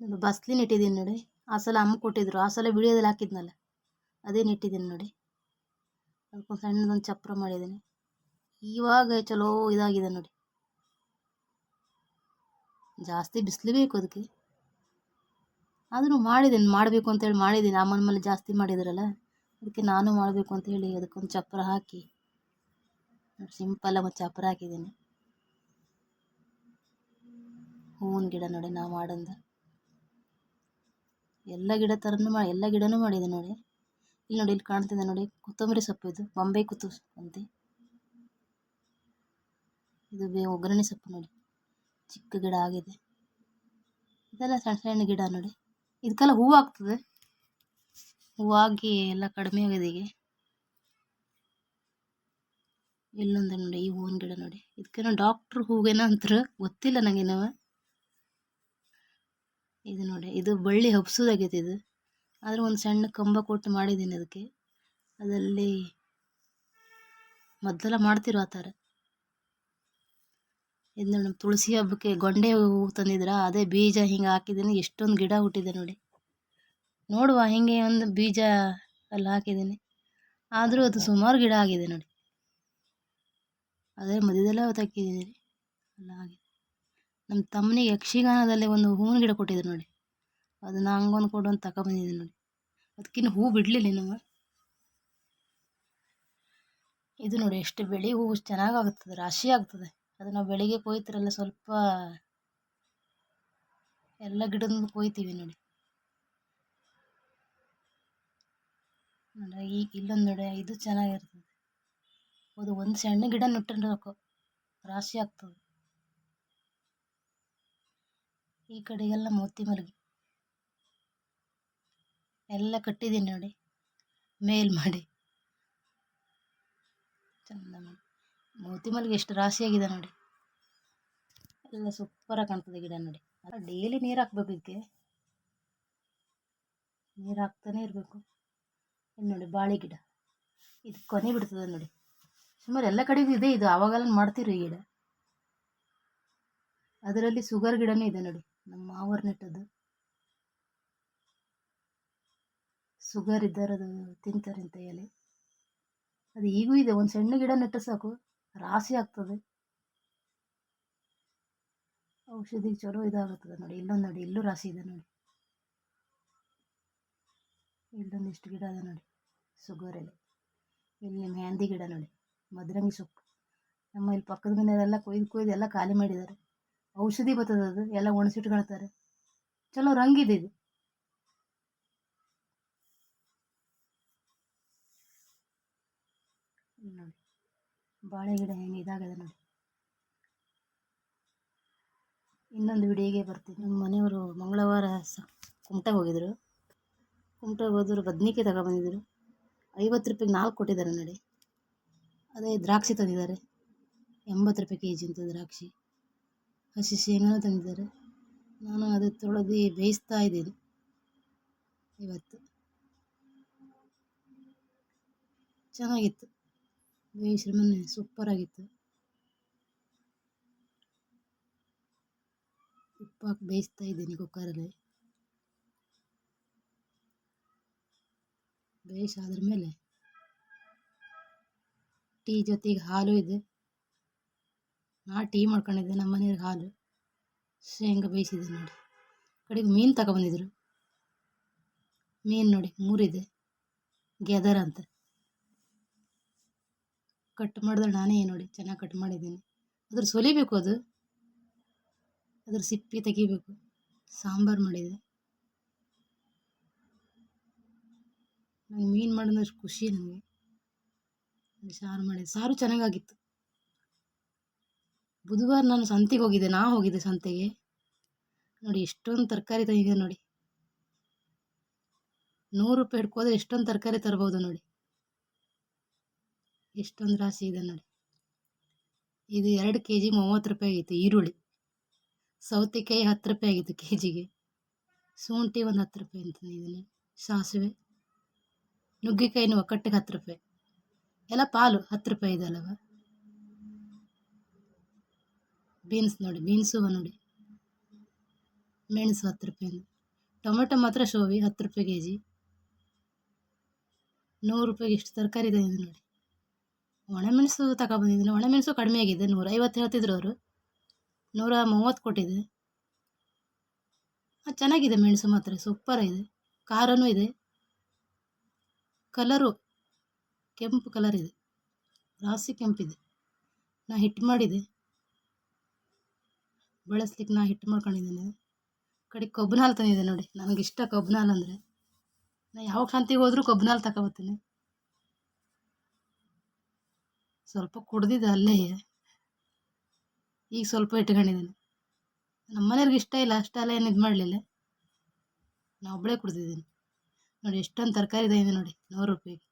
ನೋಡಿ, ಬಸ್ಲಿ ನೆಟ್ಟಿದ್ದೀನಿ ನೋಡಿ. ಆ ಸಲ ಅಮ್ಮ ಕೊಟ್ಟಿದ್ರು, ಆ ಸಲ ವಿಡಿಯೋದಲ್ಲಿ ಹಾಕಿದ್ನಲ್ಲ, ಅದೇ ನೆಟ್ಟಿದ್ದೀನಿ ನೋಡಿ. ಅದಕ್ಕೊಂದು ಸಣ್ಣದೊಂದು ಚಪ್ರ ಮಾಡಿದ್ದೀನಿ. ಇವಾಗ ಚಲೋ ಇದಾಗಿದೆ ನೋಡಿ. ಜಾಸ್ತಿ ಬಿಸಿಲು ಬೇಕು ಅದಕ್ಕೆ. ಆದರೂ ಮಾಡಿದ್ದೀನಿ, ಮಾಡಬೇಕು ಅಂತೇಳಿ ಮಾಡಿದ್ದೀನಿ. ಅಮ್ಮನ ಮೇಲೆ ಜಾಸ್ತಿ ಮಾಡಿದ್ರಲ್ಲ, ಅದಕ್ಕೆ ನಾನು ಮಾಡಬೇಕು ಅಂತೇಳಿ ಅದಕ್ಕೊಂದು ಚಪ್ರ ಹಾಕಿ. ಸಿಂಪಲ್ ಮತ್ತು ಚಪ್ರ ಹಾಕಿದ್ದೀನಿ. ಹೂವಿನ ಗಿಡ ನೋಡಿ, ನಾವು ಮಾಡಂದ ಎಲ್ಲ ಗಿಡ ಥರನೂ ಮಾಡಿ ಎಲ್ಲ ಗಿಡನೂ ಮಾಡಿದೆ ನೋಡಿ. ಇಲ್ಲಿ ನೋಡಿ, ಇಲ್ಲಿ ಕಾಣ್ತಿದೆ ನೋಡಿ, ಕೊತ್ತಂಬರಿ ಸೊಪ್ಪು ಇದು, ಬೊಂಬೆ ಕುತ್ತು ಅಂತೆ. ಇದು ಬೇ, ಒಗ್ಗರಣೆ ಸೊಪ್ಪು ನೋಡಿ. ಚಿಕ್ಕ ಗಿಡ ಆಗಿದೆ. ಇದೆಲ್ಲ ಸಣ್ಣ ಸಣ್ಣ ಗಿಡ ನೋಡಿ. ಇದಕ್ಕೆಲ್ಲ ಹೂವು ಆಗ್ತದೆ. ಹೂವಾಗಿ ಎಲ್ಲ ಕಡಿಮೆ ಆಗಿದೆ ಈಗ. ಇಲ್ಲೊಂದು ನೋಡಿ, ಈ ಹೂವಿನ ಗಿಡ ನೋಡಿ. ಇದಕ್ಕೇನೋ ಡಾಕ್ಟ್ರ್ ಹೂವೇನೋ ಅಂತಾರೆ. ಗೊತ್ತಿಲ್ಲ ನನಗೆ ನಾವು ಇದು ನೋಡಿ, ಇದು ಬಳ್ಳಿ ಹಬ್ಸೋದಾಗೈತೆ ಇದು. ಆದ್ರೆ ಒಂದು ಸಣ್ಣ ಕಂಬ ಕೊಟ್ಟು ಮಾಡಿದ್ದೀನಿ ಅದಕ್ಕೆ ಅದರಲ್ಲಿ ಮೊದಲೆಲ್ಲ ಮಾಡ್ತಿರೋ ಆ ಥರ. ಇದು ನೋಡಿ ತುಳಸಿ ಹಬ್ಬಕ್ಕೆ ಗೊಂಡೆ ಹೂವು ತಂದಿದ್ರ, ಅದೇ ಬೀಜ ಹಿಂಗೆ ಹಾಕಿದ್ದೀನಿ ಎಷ್ಟೊಂದು ಗಿಡ ಹುಟ್ಟಿದೆ ನೋಡಿ. ನೋಡುವ, ಹಿಂಗೆ ಒಂದು ಬೀಜ ಅಲ್ಲಿ ಹಾಕಿದ್ದೀನಿ ಆದರೂ ಅದು ಸುಮಾರು ಗಿಡ ಆಗಿದೆ ನೋಡಿ. ಅದೇ ಮಧ್ಯದಲ್ಲೇ ಹೊತ್ತಾಕಿದ್ದೀನಿ ಅಲ್ಲ ಹಾಗೆ. ನಮ್ಮ ತಮ್ಮನಿಗೆ ಯಕ್ಷಗಾನದಲ್ಲಿ ಒಂದು ಹೂವಿನ ಗಿಡ ಕೊಟ್ಟಿದ್ರು ನೋಡಿ. ಅದನ್ನ ಹಂಗೊಂದು ಕೊಡು ಅಂತ ತಗೊಬಂದಿದ್ದೆ ನೋಡಿ. ಅದಕ್ಕಿನ್ನು ಹೂ ಬಿಡಲಿಲ್ಲ ನಮ್ಮ ಇದು ನೋಡಿ ಎಷ್ಟು ಬೆಳೆ ಹೂವು ಚೆನ್ನಾಗಾಗುತ್ತದೆ ರಾಶಿ ಆಗ್ತದೆ. ಅದು ನಾವು ಬೆಳಿಗ್ಗೆ ಕೊಯ್ತಿರಲ್ಲ ಸ್ವಲ್ಪ ಎಲ್ಲ ಗಿಡದಿಂದ ಕೊಯ್ತೀವಿ ನೋಡಿ. ನೋಡಿ ಈಗ ಇಲ್ಲೊಂದು ನೋಡಿ, ಇದು ಚೆನ್ನಾಗಿರ್ತದೆ. ಅದು ಒಂದು ಸಣ್ಣ ಗಿಡ ನೆಟ್ಟರೆ ರಾಶಿ ಆಗ್ತದೆ. ಈ ಕಡೆಗೆಲ್ಲ ಮೋತಿ ಮಲಗಿ. ಎಲ್ಲ ಕಟ್ಟಿದ್ದೀನಿ ನೋಡಿ. ಮೇಲ್ ಮಾಡಿ. ಚಂದ ಮಾಡಿ ಮೋತಿ ಮಲ್ಲಿಗೆ ಎಷ್ಟು ರಾಶಿಯಾಗಿದೆ ನೋಡಿ. ಎಲ್ಲ ಸೂಪರಾಗಿ ಕಾಣ್ತದೆ ಗಿಡ ನೋಡಿ. ಡೈಲಿ ನೀರು ಹಾಕ್ಬೇಕು ಇದಕ್ಕೆ. ನೀರು ಹಾಕ್ತಾನೆ ಇರಬೇಕು. ಇಲ್ಲಿ ನೋಡಿ ಬಾಳೆ ಗಿಡ. ಇದು ಕೊನೆ ಬಿಡ್ತದೆ ನೋಡಿ. ಸುಮಾರು ಎಲ್ಲ ಕಡೆಗೂ ಇದೆ ಇದು. ಆವಾಗೆಲ್ಲ ಮಾಡ್ತೀರಿ ಗಿಡ. ಅದರಲ್ಲಿ ಸುಗರ್ ಗಿಡನೂ ಇದೆ ನೋಡಿ. ನಮ್ಮ ಮಾವರ್ ನೆಟ್ಟದು ಸುಗರ್ ಇದ್ದಾರದು ತಿಂತಾರೆ ಅಂತ ಎಲೆ ಅದು ಈಗೂ ಇದೆ, ಒಂದು ಸಣ್ಣ ಗಿಡ ನೆಟ್ಟ ಸಾಕು, ರಾಶಿ ಆಗ್ತದೆ. ಔಷಧಿಗೆ ಚಲೋ ಇದಾಗುತ್ತದೆ ನೋಡಿ, ಇಲ್ಲೊಂದು ನೋಡಿ, ಇಲ್ಲೂ ರಾಶಿ ಇದೆ ನೋಡಿ. ಇಲ್ಲೊಂದಿಷ್ಟು ಗಿಡ ಇದೆ ನೋಡಿ ಸುಗರ್ ಎಲೆ ಇಲ್ಲಿ ನಿಮ್ಮ ಹ್ಯಾಂದಿ ಗಿಡ ನೋಡಿ, ಮದ್ರಂಗಿ ಸೊಪ್ಪು. ನಮ್ಮ ಇಲ್ಲಿ ಪಕ್ಕದ ಮನೆಯವರೆಲ್ಲ ಕೊಯ್ದು ಕೊಯ್ದು ಎಲ್ಲ ಖಾಲಿ ಮಾಡಿದ್ದಾರೆ. ಔಷಧಿ ಬರ್ತದೆ ಅದು ಎಲ್ಲ ಒಣಸಿಟ್ಕೊಳ್ತಾರೆ. ಚಲೋ ರಂಗಿದೆ ಇದು ನೋಡಿ, ಬಾಳೆ ಗಿಡ ಹೆಂಗೆ ಇದಾಗಿದೆ ನೋಡಿ. ಇನ್ನೊಂದು ವಿಡಿಯೋಗೆ ಬರ್ತೀನಿ. ನಮ್ಮ ಮನೆಯವರು ಮಂಗಳವಾರ ಸ, ಕುಮಟ ಹೋಗಿದ್ರು. ಕುಮಟ ಹೋದ್ರು, ಬದ್ನಿಕಾಯಿ ತಗೊಬಂದಿದ್ರು. ಐವತ್ತು ರೂಪಾಯಿಗೆ ನಾಲ್ಕು ಕೊಟ್ಟಿದ್ದಾರೆ ನೋಡಿ. ಅದೇ ದ್ರಾಕ್ಷಿ ತಂದಿದ್ದಾರೆ. ಎಂಬತ್ತು ರೂಪಾಯಿ ಕೆ ಜಿ ಅಂತ ದ್ರಾಕ್ಷಿ. ಹಸಿ ಶೇಂಗಾನು ತಂದಿದ್ದಾರೆ. ನಾನು ಅದು ತೊಳೆದು ಬೇಯಿಸ್ತಾ ಇದ್ದೀನಿ. ಇವತ್ತು. ಚೆನ್ನಾಗಿತ್ತು. ಬೇಯಿಸ್ರೆ ಮೊನ್ನೆ ಸೂಪರಾಗಿತ್ತು ಉಪ್ಪು ಹಾಕಿ ಬೇಯಿಸ್ತಾ ಇದ್ದೀನಿ ಕುಕ್ಕರಲ್ಲಿ. ಬೇಯಿಸಾದ್ರ ಮೇಲೆ ಟೀ ಜೊತೆಗೆ ಹಾಲು ಇದೆ. ನಾ ಟೀ ಮಾಡ್ಕೊಂಡಿದ್ದೆ ನಮ್ಮ ಮನೆಯವ್ರಿಗೆ ಹಾಲು. ಶೇಂಗಾ ಬೇಯಿಸಿದ್ದೆ ನೋಡಿ. ಕಡೆಗೆ ಮೀನು ತಗೊಬಂದಿದ್ರು. ಮೀನು ನೋಡಿ, ಮೂರಿದೆ. ಗೆದರ್ ಅಂತ. ಕಟ್ ಮಾಡಿದ್ರೆ ನಾನೇ ನೋಡಿ, ಚೆನ್ನಾಗಿ ಕಟ್ ಮಾಡಿದ್ದೀನಿ. ಅದ್ರ ಸೊಲಿಬೇಕು ಅದು. ಅದ್ರ ಸಿಪ್ಪೆ ತೆಗಿಬೇಕು. ಸಾಂಬಾರು ಮಾಡಿದೆ. ನಂಗೆ ಮೀನು ಮಾಡೋದಷ್ಟು ಖುಷಿ ನನಗೆ. ಸಾರು ಮಾಡಿದೆ. ಸಾರು ಚೆನ್ನಾಗಾಗಿತ್ತು. ಬುಧವಾರ ನಾನು ಸಂತೆಗೆ ಹೋಗಿದ್ದೆ, ನಾ ಹೋಗಿದ್ದೆ ಸಂತೆಗೆ. ನೋಡಿ, ಎಷ್ಟೊಂದು ತರಕಾರಿ ತಂದಿದೆ ನೋಡಿ. ನೂರು ರೂಪಾಯಿ ಹಿಡ್ಕೋದ್ರೆ ಎಷ್ಟೊಂದು ತರಕಾರಿ ತರ್ಬೋದು ನೋಡಿ. ಎಷ್ಟೊಂದು ರಾಶಿ ಇದೆ ನೋಡಿ. ಇದು ಎರಡು ಕೆ ಜಿ ಮೂವತ್ತು ರೂಪಾಯಿ ಆಗಿತ್ತು, ಈರುಳ್ಳಿ. ಸೌತೆಕಾಯಿ ಹತ್ತು ರೂಪಾಯಿ ಆಗಿತ್ತು ಕೆ ಜಿಗೆ ಶುಂಠಿ ಒಂದು ಹತ್ತು ರೂಪಾಯಿ ಅಂತ ಇದನ್ನು ಸಾಸಿವೆ. ನುಗ್ಗೆಕಾಯಿನ ಒಕ್ಕಟ್ಟಿಗೆ ಹತ್ತು ರೂಪಾಯಿ. ಎಲ್ಲ ಪಾಲು ಹತ್ತು ರೂಪಾಯಿ ಇದಲ್ಲವ ಬೀನ್ಸ್ ನೋಡಿ ಬೀನ್ಸು ನೋಡಿ. ಮೆಣಸು ಹತ್ತು ರೂಪಾಯಿಂದ ಟೊಮೆಟೊ ಮಾತ್ರ ಶೋವಿ, ಹತ್ತು ರೂಪಾಯಿ ಕೆ ಜಿ ನೂರು ರೂಪಾಯಿಗೆ ಎಷ್ಟು ತರಕಾರಿ ಇದೆ ನೋಡಿ. ಒಣಮೆಣಸು ತಗೊಬಂದಿದ್ದೀನಿ ಒಣಮೆಣಸು ಕಡಿಮೆ ಆಗಿದೆ ನೂರ ಐವತ್ತು ಹೇಳ್ತಿದ್ರು ಅವರು. ನೂರ ಮೂವತ್ತು ಕೊಟ್ಟಿದೆ. ಚೆನ್ನಾಗಿದೆ ಮೆಣಸು ಮಾತ್ರ ಸೂಪರ್ ಇದೆ ಖಾರನೂ ಇದೆ. ಕಲರು ಕೆಂಪು ಕಲರ್ ಇದೆ. ರಾಸಿ ಕೆಂಪಿದೆ. ನಾ ಹಿಟ್ಟು ಮಾಡಿದೆ. ಬಳಸ್ಲಿಕ್ಕೆ ನಾ ಹಿಟ್ಟು ಮಾಡ್ಕೊಂಡಿದ್ದೀನಿ. ಕಡೆ ಕಬ್ಬಿನ ಹಾಲು ತಂದಿದ್ದೆ ನೋಡಿ. ನನಗಿಷ್ಟ ಕಬ್ಬಿನ ಹಾಲು ಅಂದರೆ. ನಾ ಯಾವ ಶಾಂತಿಗೆ ಹೋದರೂ ಕಬ್ಬಿನ ಹಾಲು ತಗೊಬತ್ತೀನಿ ಸ್ವಲ್ಪ ಕುಡ್ದಿದ್ದೆ ಅಲ್ಲೇ. ಈಗ ಸ್ವಲ್ಪ ಇಟ್ಕೊಂಡಿದ್ದೀನಿ. ನಮ್ಮ ಮನೆಯವ್ರಿಗೆ ಇಷ್ಟ ಇಲ್ಲ. ಅಷ್ಟೆಲ್ಲ ಏನು ಇದು ಮಾಡಲಿಲ್ಲ. ನಾ ಒಬ್ಬಳೇ ಕುಡ್ದಿದ್ದೀನಿ. ನೋಡಿ, ಎಷ್ಟೊಂದು ತರಕಾರಿ ಇದೆ ನೋಡಿ. ನೂರು ರೂಪಾಯಿಗೆ.